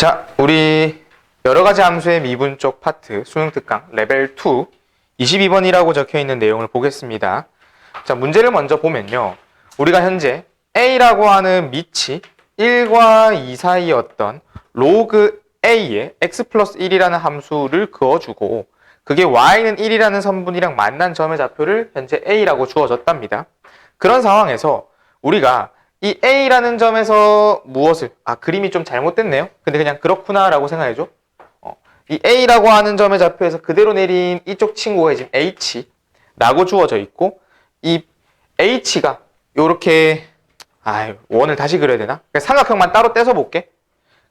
자, 우리 여러 가지 함수의 미분 쪽 파트 수능 특강 레벨 2 22번이라고 적혀 있는 내용을 보겠습니다. 자, 문제를 먼저 보면요. 우리가 현재 a라고 하는 밑이 1과 2 사이였던 로그 a에 x 플러스 1이라는 함수를 그어주고 그게 y는 1이라는 선분이랑 만난 점의 좌표를 현재 a라고 주어졌답니다. 그런 상황에서 우리가 이 a라는 점에서 무엇을 아 그림이 좀 잘못됐네요. 근데 그냥 그렇구나 라고 생각해줘. 어, 이 a라고 하는 점의 좌표에서 그대로 내린 이쪽 친구가 지금 h라고 주어져 있고 이 h가 요렇게 아 원을 다시 그려야 되나? 그냥 삼각형만 따로 떼서 볼게.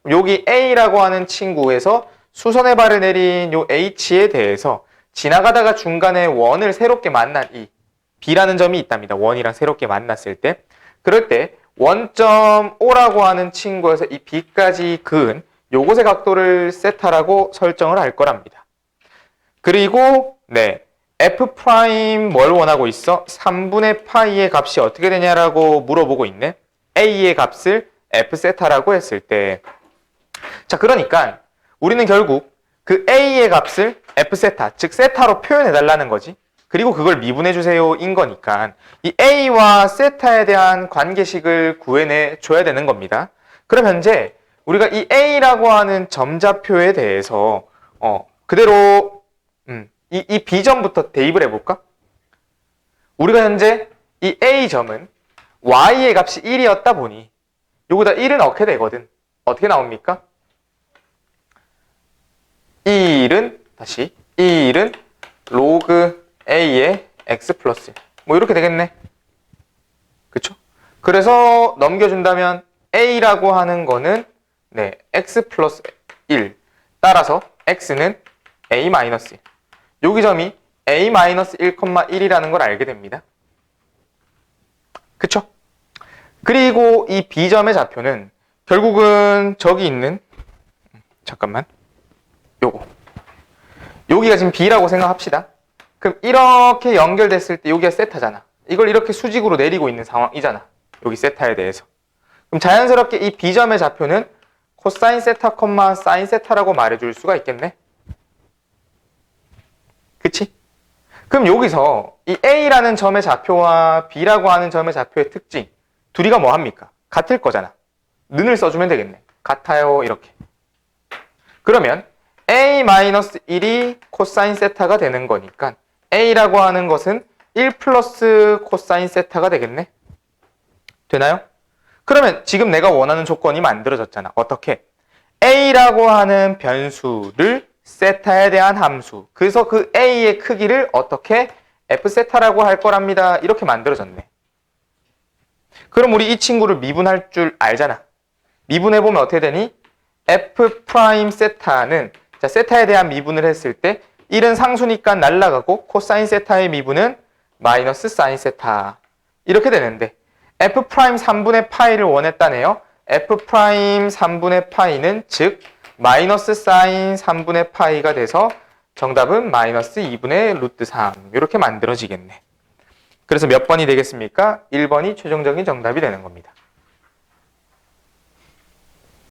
여기 a라고 하는 친구에서 수선의 발을 내린 요 h에 대해서 지나가다가 중간에 원을 새롭게 만난 이 b라는 점이 있답니다. 원이랑 새롭게 만났을 때 그럴 때 원점 O라고 하는 친구에서 이 b까지 그은 요것의 각도를 세타라고 설정을 할 거랍니다. 그리고 네 f 프라임 뭘 원하고 있어? 3분의 파이의 값이 어떻게 되냐라고 물어보고 있네. a의 값을 f 세타라고 했을 때 자, 그러니까 우리는 결국 그 a의 값을 f 세타, 즉 세타로 표현해 달라는 거지. 그리고 그걸 미분해 주세요인 거니까 이 a와 세타에 대한 관계식을 구해내 줘야 되는 겁니다. 그럼 현재 우리가 이 a라고 하는 점좌표에 대해서 어, 그대로 음, 이, 이 b점부터 대입을 해볼까? 우리가 현재 이 a점은 y의 값이 1이었다 보니 여기다 1은 넣게 되거든. 어떻게 나옵니까? 1은 다시 1은 로그 a의 x 플러스 1. 뭐 이렇게 되겠네. 그쵸? 그래서 넘겨준다면 a라고 하는 거는 네 x 플러스 1 따라서 x는 a 마이너스 1. 여기 점이 a 마이너스 1,1이라는 걸 알게 됩니다. 그쵸? 그리고 이 b점의 좌표는 결국은 저기 있는 잠깐만 요거 여기가 지금 b라고 생각합시다. 그럼 이렇게 연결됐을 때 여기가 세타잖아. 이걸 이렇게 수직으로 내리고 있는 상황이잖아. 여기 세타에 대해서. 그럼 자연스럽게 이 b점의 좌표는 코사인 세타, 콤마 사인 세타라고 말해줄 수가 있겠네. 그치? 그럼 여기서 이 a라는 점의 좌표와 b라고 하는 점의 좌표의 특징 둘이가 뭐 합니까? 같을 거잖아. 는을 써주면 되겠네. 같아요. 이렇게. 그러면 a-1이 코사인 세타가 되는 거니까 a라고 하는 것은 1 플러스 코사인 세타가 되겠네. 되나요? 그러면 지금 내가 원하는 조건이 만들어졌잖아. 어떻게? a라고 하는 변수를 세타에 대한 함수. 그래서 그 a의 크기를 어떻게 f 세타라고 할 거랍니다. 이렇게 만들어졌네. 그럼 우리 이 친구를 미분할 줄 알잖아. 미분해 보면 어떻게 되니? f 프라임 세타는 자, 세타에 대한 미분을 했을 때 1은 상수니까 날라가고 코사인 세타의 미분은 마이너스 사인 세타 이렇게 되는데 f 프라임 3분의 파이를 원했다네요. f 프라임 3분의 파이는 즉 마이너스 사인 3분의 파이가 돼서 정답은 마이너스 2분의 루트 3 이렇게 만들어지겠네. 그래서 몇 번이 되겠습니까? 1번이 최종적인 정답이 되는 겁니다.